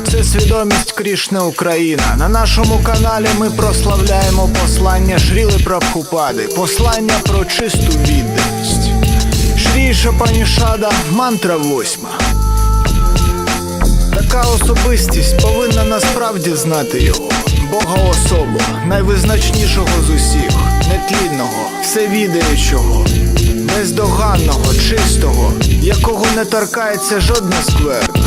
це свідомість Крішне Україна. На нашому каналі ми прославляємо послання Шріли Прабхупади, послання про чисту відданість. Шрі Шапанішада, мантра восьма. Така особистість повинна насправді знати його, Бога особу, найвизначнішого з усіх, нетлінного, всевідаючого, бездоганного, чистого, якого не торкається жодна скверна,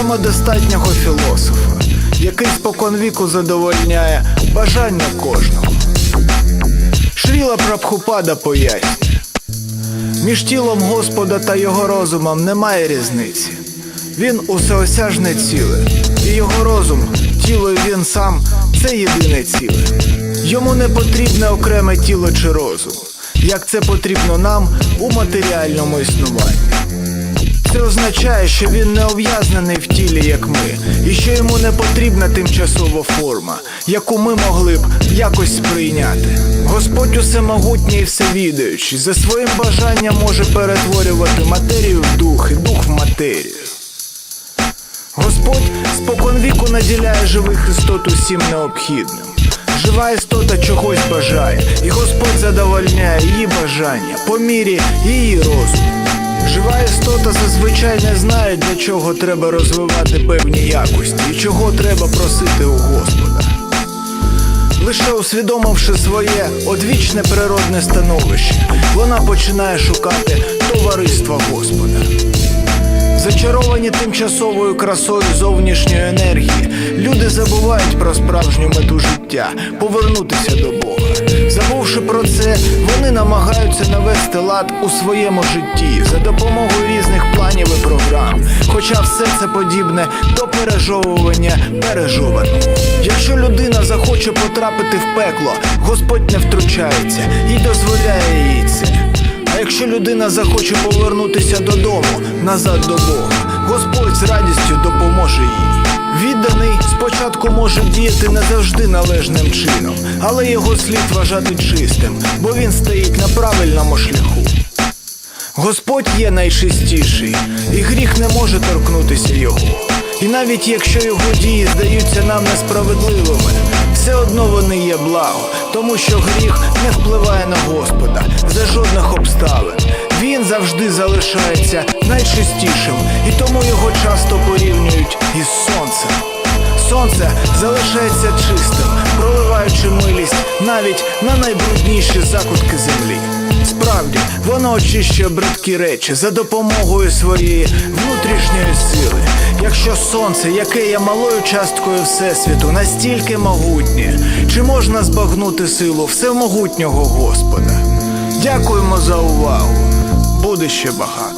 самодостатнього філософа, який споконвіку задовольняє бажання кожного. Шріла Прабхупада пояснює. Між тілом Господа та його розумом немає різниці. Він усеосяжне ціле, і його розум, тіло і він сам це єдине ціле. Йому не потрібне окреме тіло чи розум, як це потрібно нам у матеріальному існуванні. Це означає, що він не ув'язнений в тілі, як ми, і що йому не потрібна тимчасова форма, яку ми могли б якось сприйняти. Господь усемогутній і всевідаючий, за своїм бажанням може перетворювати матерію в дух і дух в матерію. Господь споконвіку наділяє живих істот усім необхідним. Жива істота чогось бажає, і Господь задовольняє її бажання по мірі її розуму. Жива істота зазвичай не знає, для чого треба розвивати певні якості і чого треба просити у Господа. Лише усвідомивши своє одвічне природне становище, вона починає шукати товариства Господа. Зачаровані тимчасовою красою зовнішньої енергії, люди забувають про справжню мету життя повернутися до Бога. Забувши про це, вони намагаються навести лад у своєму житті за допомогою різних планів і програм. Хоча все це подібне до пережовування пережованого. Якщо людина захоче потрапити в пекло, Господь не втручається і дозволяє їй це. А якщо людина захоче повернутися додому, назад до Бога, Господь з радістю допоможе їй. Відданий спочатку може діяти не завжди належним чином, але його слід вважати чистим, бо він стоїть на правильному шляху. Господь є найчистіший, і гріх не може торкнутися його. І навіть якщо його дії здаються нам несправедливими, все одно вони є благо, тому що гріх не впливає на Господа за жодних обставин. Завжди залишається найчистішим, і тому його часто порівнюють із сонцем. Сонце залишається чистим, проливаючи милість навіть на найбрудніші закутки землі. Справді, воно очищує бридкі речі за допомогою своєї внутрішньої сили. Якщо сонце, яке є малою часткою Всесвіту, настільки могутнє, чи можна збагнути силу всемогутнього Господа? Дякуємо за увагу. Буде ще багато.